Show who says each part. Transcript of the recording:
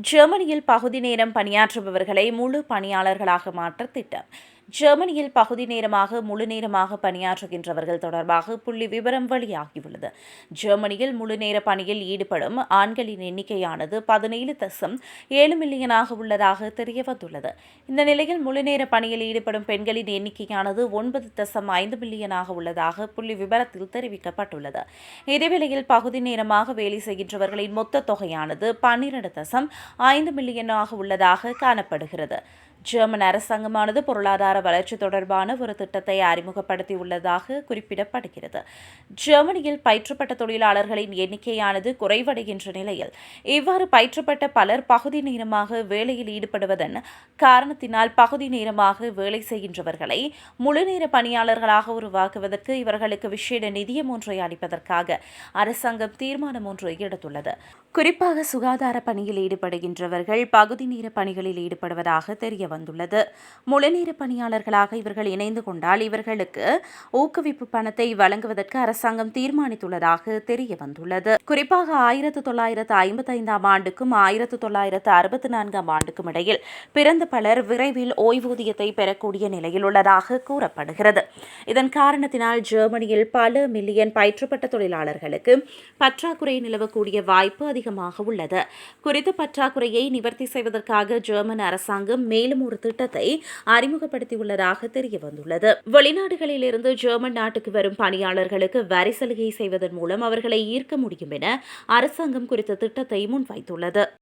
Speaker 1: ஜெர்மனியில் பகுதி நேரம் பணியாற்றுபவர்களை முழு பணியாளர்களாக மாற்ற திட்டம். ஜெர்மனியில் பகுதி நேரமாக முழு நேரமாக பணியாற்றுகின்றவர்கள் தொடர்பாக புள்ளி விவரம் வெளியாகியுள்ளது. ஜெர்மனியில் முழு நேர பணியில் ஈடுபடும் ஆண்களின் எண்ணிக்கையானது பதினேழு தசம் ஏழு மில்லியனாக உள்ளதாக தெரியவந்துள்ளது. இந்த நிலையில் முழு நேர பணியில் ஈடுபடும் பெண்களின் எண்ணிக்கையானது ஒன்பது தசம் ஐந்து மில்லியனாக உள்ளதாக புள்ளி விவரத்தில் தெரிவிக்கப்பட்டுள்ளது. இதேவேளையில் பகுதி நேரமாக வேலை செய்கின்றவர்களின் மொத்த தொகையானது பன்னிரண்டு தசம் ஐந்து மில்லியனாக உள்ளதாக காணப்படுகிறது. ஜெர்மன் அரசாங்கமானது பொருளாதார வளர்ச்சி தொடர்பான ஒரு திட்டத்தை அறிமுகப்படுத்தியுள்ளதாக குறிப்பிடப்படுகிறது. ஜெர்மனியில் பயிற்றுப்பட்ட தொழிலாளர்களின் எண்ணிக்கையானது குறைவடைகின்ற நிலையில் இவ்வாறு பயிற்றப்பட்ட பலர் பகுதி நேரமாக வேலையில் ஈடுபடுவதன் காரணத்தினால் பகுதி நேரமாக வேலை செய்கின்றவர்களை முழுநேர பணியாளர்களாக உருவாக்குவதற்கு இவர்களுக்கு விசேட நிதியம் ஒன்றை அளிப்பதற்காக அரசாங்கம் தீர்மானம் ஒன்று எடுத்துள்ளது. குறிப்பாக சுகாதார பணியில் ஈடுபடுகின்றவர்கள் பகுதி நேர பணிகளில் ஈடுபடுவதாக தெரியவரும் வந்துள்ளது. முழுநேர பணியாளர்களாக இவர்கள் இணைந்து கொண்டால் இவர்களுக்கு ஊக்குவிப்பு பணத்தை வழங்குவதற்கு அரசாங்கம் தீர்மானித்துள்ளதாக தெரிய வந்துள்ளது குறிப்பாக ஆயிரத்து தொள்ளாயிரத்து ஐம்பத்தைந்தாம் ஆண்டுக்கும் ஆயிரத்து தொள்ளாயிரத்து அறுபத்தி நான்காம் ஆண்டுக்கும் இடையில் பிறந்த பலர் விரைவில் ஓய்வூதியத்தை பெறக்கூடிய நிலையில் உள்ளதாக கூறப்படுகிறது. இதன் காரணத்தினால் ஜெர்மனியில் பல மில்லியன் பயிற்றுப்பட்ட தொழிலாளர்களுக்கு பற்றாக்குறை நிலவக்கூடிய வாய்ப்பு அதிகமாக உள்ளது. குறித்த பற்றாக்குறையை நிவர்த்தி செய்வதற்காக ஜெர்மன் அரசாங்கம் மேலும் ஒரு திட்டத்தை அறிமுகப்படுத்தியுள்ளதாக தெரிய வந்துள்ளது வெளிநாடுகளில் இருந்து ஜெர்மன் நாட்டுக்கு வரும் பணியாளர்களுக்கு வரி சலுகை செய்வதன் மூலம் அவர்களை ஈர்க்க முடியும் என அரசாங்கம் குறித்த திட்டத்தை முன்வைத்துள்ளது.